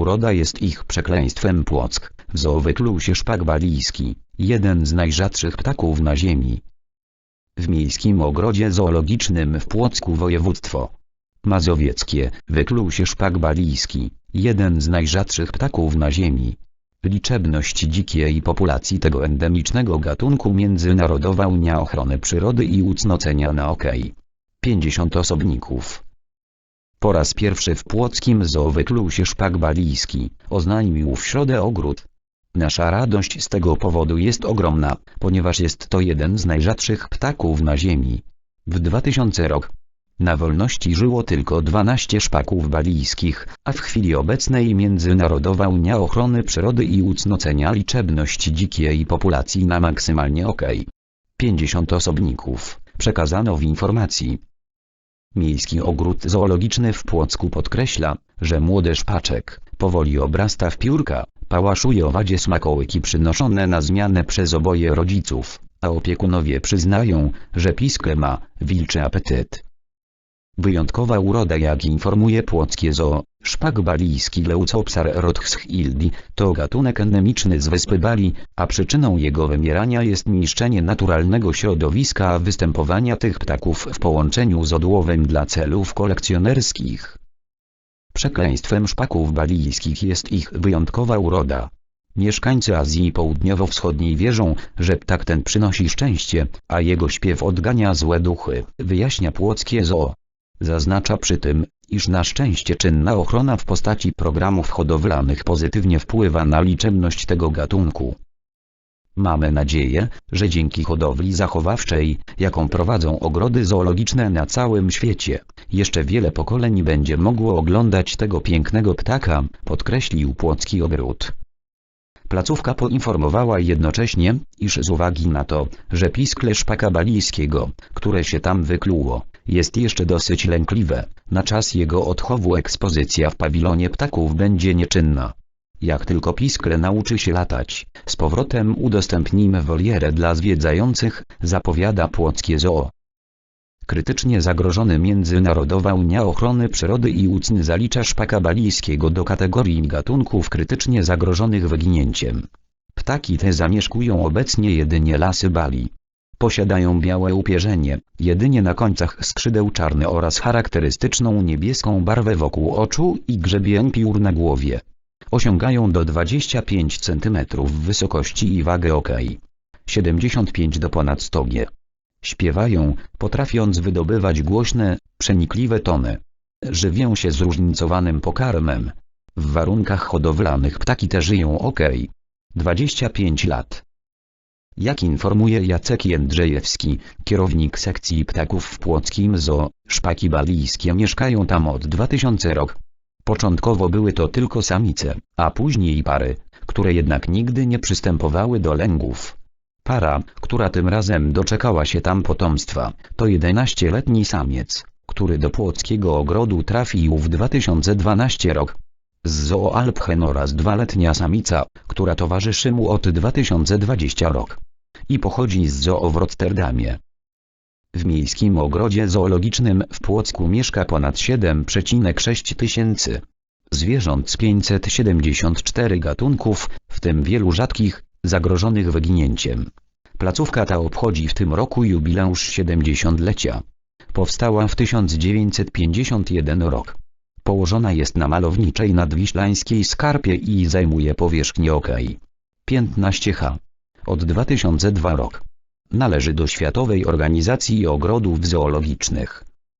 Uroda jest ich przekleństwem Płock. W zoo wykluł się szpak balijski, jeden z najrzadszych ptaków na ziemi. W miejskim ogrodzie zoologicznym w Płocku województwo mazowieckie wykluł się szpak balijski, jeden z najrzadszych ptaków na ziemi. Liczebność dzikiej populacji tego endemicznego gatunku Międzynarodowa Unia Ochrony Przyrody i Ucnocenia na OK. 50 osobników. Po raz pierwszy w płockim zoo wykluł się szpak balijski, oznajmił w środę ogród. Nasza radość z tego powodu jest ogromna, ponieważ jest to jeden z najrzadszych ptaków na ziemi. W 2000 rok na wolności żyło tylko 12 szpaków balijskich, a w chwili obecnej Międzynarodowa Unia Ochrony Przyrody i Ucnocenia liczebność dzikiej populacji na maksymalnie ok. 50 osobników, przekazano w informacji. Miejski Ogród Zoologiczny w Płocku podkreśla, że młody szpaczek powoli obrasta w piórka, pałaszuje owadzie smakołyki przynoszone na zmianę przez oboje rodziców, a opiekunowie przyznają, że piskle ma wilczy apetyt. Wyjątkowa uroda jak informuje płockie zoo, szpak balijski Leucopsar rothschildi, to gatunek endemiczny z wyspy Bali, a przyczyną jego wymierania jest niszczenie naturalnego środowiska występowania tych ptaków w połączeniu z odłowem dla celów kolekcjonerskich. Przekleństwem szpaków balijskich jest ich wyjątkowa uroda. Mieszkańcy Azji Południowo-Wschodniej wierzą, że ptak ten przynosi szczęście, a jego śpiew odgania złe duchy, wyjaśnia płockie zoo. Zaznacza przy tym, iż na szczęście czynna ochrona w postaci programów hodowlanych pozytywnie wpływa na liczebność tego gatunku. Mamy nadzieję, że dzięki hodowli zachowawczej, jaką prowadzą ogrody zoologiczne na całym świecie, jeszcze wiele pokoleń będzie mogło oglądać tego pięknego ptaka, podkreślił Płocki Ogród. Placówka poinformowała jednocześnie, iż z uwagi na to, że piskle szpaka balijskiego, które się tam wykluło, jest jeszcze dosyć lękliwe, na czas jego odchowu ekspozycja w pawilonie ptaków będzie nieczynna. Jak tylko piskle nauczy się latać, z powrotem udostępnimy wolierę dla zwiedzających, zapowiada Płockie Zoo. Krytycznie zagrożony Międzynarodowa Unia Ochrony Przyrody i UCN zalicza szpaka balijskiego do kategorii gatunków krytycznie zagrożonych wyginięciem. Ptaki te zamieszkują obecnie jedynie lasy Bali. Posiadają białe upierzenie, jedynie na końcach skrzydeł czarne oraz charakterystyczną niebieską barwę wokół oczu i grzebień piór na głowie. Osiągają do 25 cm wysokości i wagę ok. 75 do ponad 100 g. Śpiewają, potrafiąc wydobywać głośne, przenikliwe tony. Żywią się zróżnicowanym pokarmem. W warunkach hodowlanych ptaki te żyją ok. 25 lat. Jak informuje Jacek Jędrzejewski, kierownik sekcji ptaków w Płockim Zoo, szpaki balijskie mieszkają tam od 2000 rok. Początkowo były to tylko samice, a później pary, które jednak nigdy nie przystępowały do lęgów. Para, która tym razem doczekała się tam potomstwa, to 11-letni samiec, który do Płockiego Ogrodu trafił w 2012 rok. Z Zoo Alpchen oraz dwaletnia samica, która towarzyszy mu od 2020 rok. I pochodzi z zoo w Rotterdamie. W miejskim ogrodzie zoologicznym w Płocku mieszka ponad 7,6 tysięcy zwierząt z 574 gatunków, w tym wielu rzadkich, zagrożonych wyginięciem. Placówka ta obchodzi w tym roku jubileusz 70-lecia. Powstała w 1951 rok. Położona jest na malowniczej nadwiślańskiej skarpie i zajmuje powierzchnię ok. 15 ha. Od 2002 rok. Należy do Światowej Organizacji Ogrodów Zoologicznych.